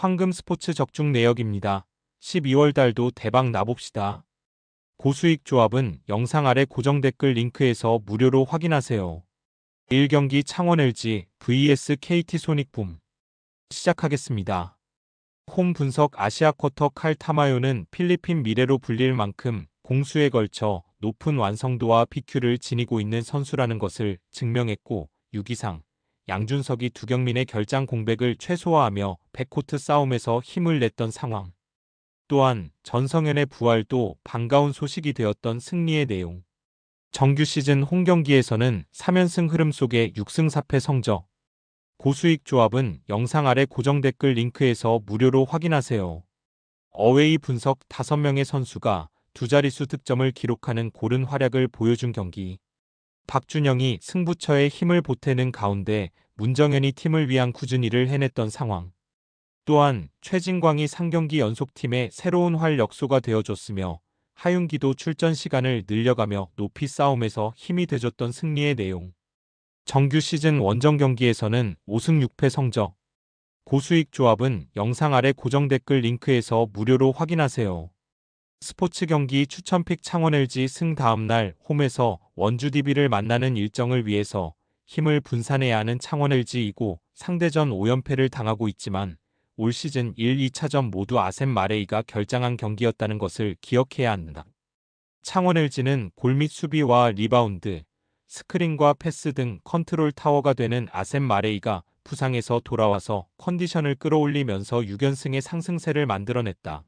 황금 스포츠 적중 내역입니다. 12월 달도 대박 나봅시다. 고수익 조합은 영상 아래 고정 댓글 링크에서 무료로 확인하세요. 1경기 창원 LG vs KT 소닉붐 시작하겠습니다. 홈 분석 아시아 쿼터 칼 타마요는 필리핀 미래로 불릴 만큼 공수에 걸쳐 높은 완성도와 PQ를 지니고 있는 선수라는 것을 증명했고 6이상 양준석이 두경민의 결장 공백을 최소화하며 백코트 싸움에서 힘을 냈던 상황. 또한 전성현의 부활도 반가운 소식이 되었던 승리의 내용. 정규 시즌 홈경기에서는 3연승 흐름 속에 6승 4패 성적. 고수익 조합은 영상 아래 고정 댓글 링크에서 무료로 확인하세요. 어웨이 분석 5명의 선수가 두 자릿수 득점을 기록하는 고른 활약을 보여준 경기. 박준영이 승부처에 힘을 보태는 가운데 문정현이 팀을 위한 꾸준히를 해냈던 상황. 또한 최진광이 상경기 연속팀의 새로운 활력소가 되어줬으며 하윤기도 출전 시간을 늘려가며 높이 싸움에서 힘이 돼줬던 승리의 내용. 정규 시즌 원정 경기에서는 5승 6패 성적. 고수익 조합은 영상 아래 고정 댓글 링크에서 무료로 확인하세요. 스포츠 경기 추천픽 창원 LG 승 다음 날 홈에서 원주 DB를 만나는 일정을 위해서 힘을 분산해야 하는 창원 LG이고 상대전 5연패를 당하고 있지만 올 시즌 1, 2차전 모두 아셈 마레이가 결장한 경기였다는 것을 기억해야 한다. 창원 LG는 골밑 수비와 리바운드, 스크린과 패스 등 컨트롤 타워가 되는 아셈 마레이가 부상에서 돌아와서 컨디션을 끌어올리면서 6연승의 상승세를 만들어냈다.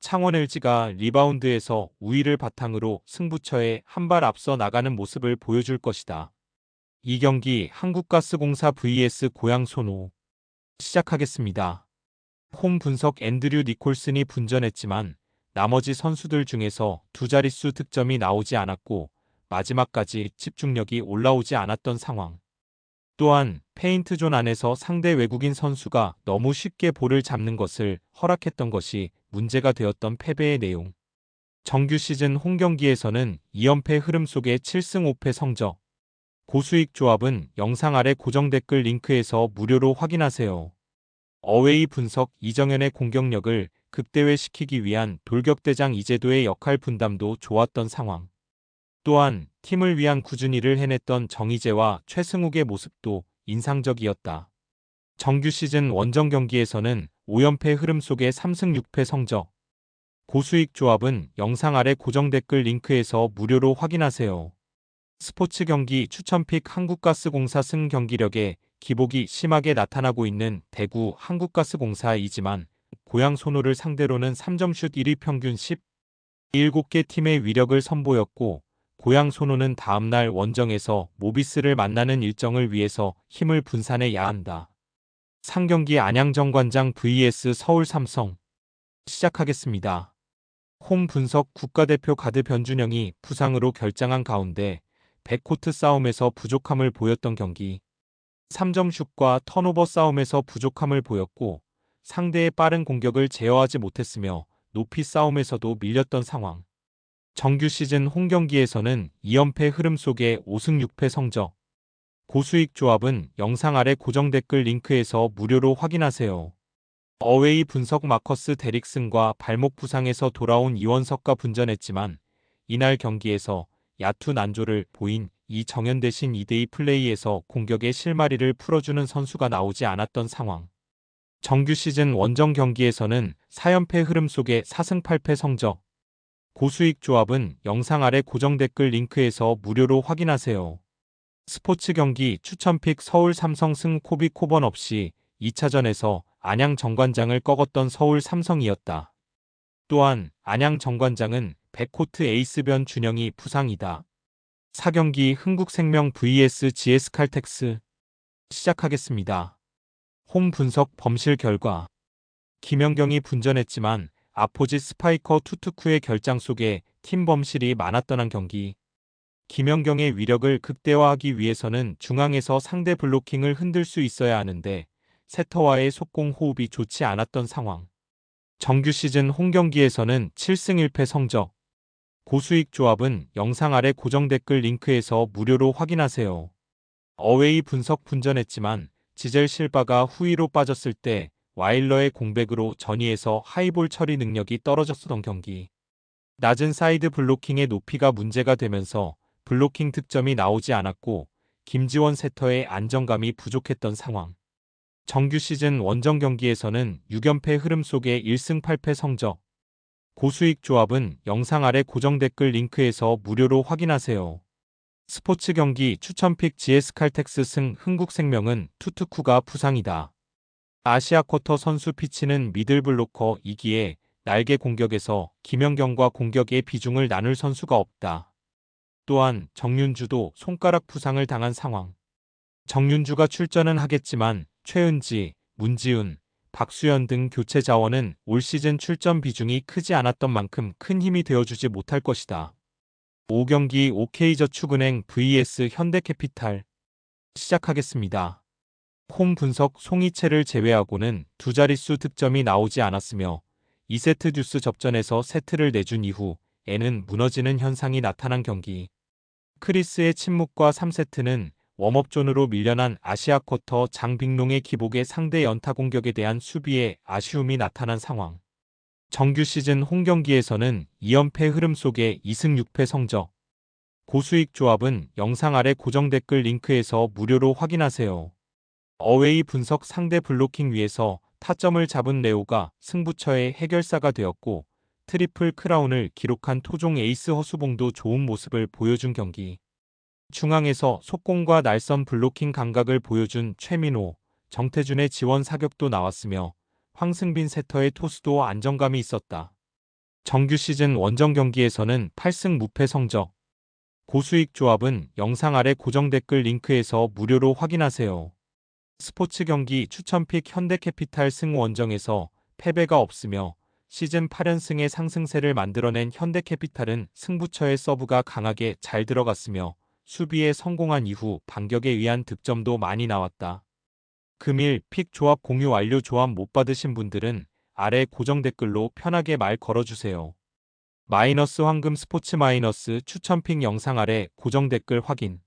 창원 LG가 리바운드에서 우위를 바탕으로 승부처에 한 발 앞서 나가는 모습을 보여줄 것이다. 이 경기 한국가스공사 vs 고양 소노 시작하겠습니다. 홈 분석 앤드류 니콜슨이 분전했지만 나머지 선수들 중에서 두 자릿수 득점이 나오지 않았고 마지막까지 집중력이 올라오지 않았던 상황. 또한 페인트존 안에서 상대 외국인 선수가 너무 쉽게 볼을 잡는 것을 허락했던 것이 문제가 되었던 패배의 내용. 정규 시즌 홈경기에서는 2연패 흐름 속의 7승 5패 성적. 고수익 조합은 영상 아래 고정 댓글 링크에서 무료로 확인하세요. 어웨이 분석 이정현의 공격력을 극대화시키기 위한 돌격대장 이재도의 역할 분담도 좋았던 상황. 또한 팀을 위한 꾸준히를 해냈던 정희재와 최승욱의 모습도 인상적이었다. 정규 시즌 원정 경기에서는 5연패 흐름 속의 3승 6패 성적. 고수익 조합은 영상 아래 고정 댓글 링크에서 무료로 확인하세요. 스포츠 경기 추천픽 한국가스공사 승 경기력에 기복이 심하게 나타나고 있는 대구 한국가스공사이지만 고양 소노를 상대로는 3점슛 1위 평균 10, 7개 팀의 위력을 선보였고 고양 소노는 다음날 원정에서 모비스를 만나는 일정을 위해서 힘을 분산해야 한다. 상경기 안양정관장 vs 서울 삼성 시작하겠습니다. 홈 분석 국가대표 가드 변준영이 부상으로 결장한 가운데 백코트 싸움에서 부족함을 보였던 경기 3점 슛과 턴오버 싸움에서 부족함을 보였고 상대의 빠른 공격을 제어하지 못했으며 높이 싸움에서도 밀렸던 상황. 정규 시즌 홈 경기에서는 2연패 흐름 속에 5승 6패 성적. 고수익 조합은 영상 아래 고정 댓글 링크에서 무료로 확인하세요. 어웨이 분석 마커스 데릭슨과 발목 부상에서 돌아온 이원석과 분전했지만 이날 경기에서 야투 난조를 보인 이정현 대신 2대2 플레이에서 공격의 실마리를 풀어주는 선수가 나오지 않았던 상황. 정규 시즌 원정 경기에서는 4연패 흐름 속에 4승 8패 성적. 고수익 조합은 영상 아래 고정 댓글 링크에서 무료로 확인하세요. 스포츠 경기 추천픽 서울 삼성 승 코비 코번 없이 2차전에서 안양 정관장을 꺾었던 서울 삼성이었다. 또한 안양 정관장은 백코트 에이스변 준영이 부상이다. 4경기 흥국생명 vs GS칼텍스 시작하겠습니다. 홈 분석 범실 결과 김연경이 분전했지만 아포지 스파이커 투투쿠의 결장 속에 팀 범실이 많았던 한 경기. 김연경의 위력을 극대화하기 위해서는 중앙에서 상대 블로킹을 흔들 수 있어야 하는데 세터와의 속공 호흡이 좋지 않았던 상황. 정규 시즌 홈경기에서는 7승 1패 성적. 고수익 조합은 영상 아래 고정 댓글 링크에서 무료로 확인하세요. 어웨이 분석 분전했지만 지젤 실바가 후위로 빠졌을 때 와일러의 공백으로 전위에서 하이볼 처리 능력이 떨어졌던 경기. 낮은 사이드 블로킹의 높이가 문제가 되면서 블로킹 득점이 나오지 않았고 김지원 세터의 안정감이 부족했던 상황. 정규 시즌 원정 경기에서는 6연패 흐름 속의 1승 8패 성적. 고수익 조합은 영상 아래 고정 댓글 링크에서 무료로 확인하세요. 스포츠 경기 추천픽 GS 칼텍스 승 흥국생명은 투투쿠가 부상이다. 아시아 쿼터 선수 피치는 미들블로커 2기에 날개 공격에서 김연경과 공격의 비중을 나눌 선수가 없다. 또한 정윤주도 손가락 부상을 당한 상황. 정윤주가 출전은 하겠지만 최은지, 문지훈, 박수현 등 교체 자원은 올 시즌 출전 비중이 크지 않았던 만큼 큰 힘이 되어주지 못할 것이다. 5경기 OK저축은행 vs 현대캐피탈 시작하겠습니다. 홈 분석 송이채를 제외하고는 두 자릿수 득점이 나오지 않았으며 2세트 듀스 접전에서 세트를 내준 이후 에는 무너지는 현상이 나타난 경기. 크리스의 침묵과 3세트는 웜업존으로 밀려난 아시아 쿼터 장빅롱의 기복의 상대 연타 공격에 대한 수비에 아쉬움이 나타난 상황. 정규 시즌 홈 경기에서는 2연패 흐름 속의 2승 6패 성적. 고수익 조합은 영상 아래 고정 댓글 링크에서 무료로 확인하세요. 어웨이 분석 상대 블로킹 위에서 타점을 잡은 레오가 승부처의 해결사가 되었고 트리플 크라운을 기록한 토종 에이스 허수봉도 좋은 모습을 보여준 경기. 중앙에서 속공과 날선 블로킹 감각을 보여준 최민호, 정태준의 지원 사격도 나왔으며 황승빈 세터의 토스도 안정감이 있었다. 정규 시즌 원정 경기에서는 8승 무패 성적. 고수익 조합은 영상 아래 고정 댓글 링크에서 무료로 확인하세요. 스포츠 경기 추천픽 현대캐피탈 승 원정에서 패배가 없으며 시즌 8연승의 상승세를 만들어낸 현대캐피탈은 승부처의 서브가 강하게 잘 들어갔으며 수비에 성공한 이후 반격에 의한 득점도 많이 나왔다. 금일 픽 조합 공유 완료 조합 못 받으신 분들은 아래 고정 댓글로 편하게 말 걸어주세요. 마이너스 황금 스포츠 마이너스 추천 픽 영상 아래 고정 댓글 확인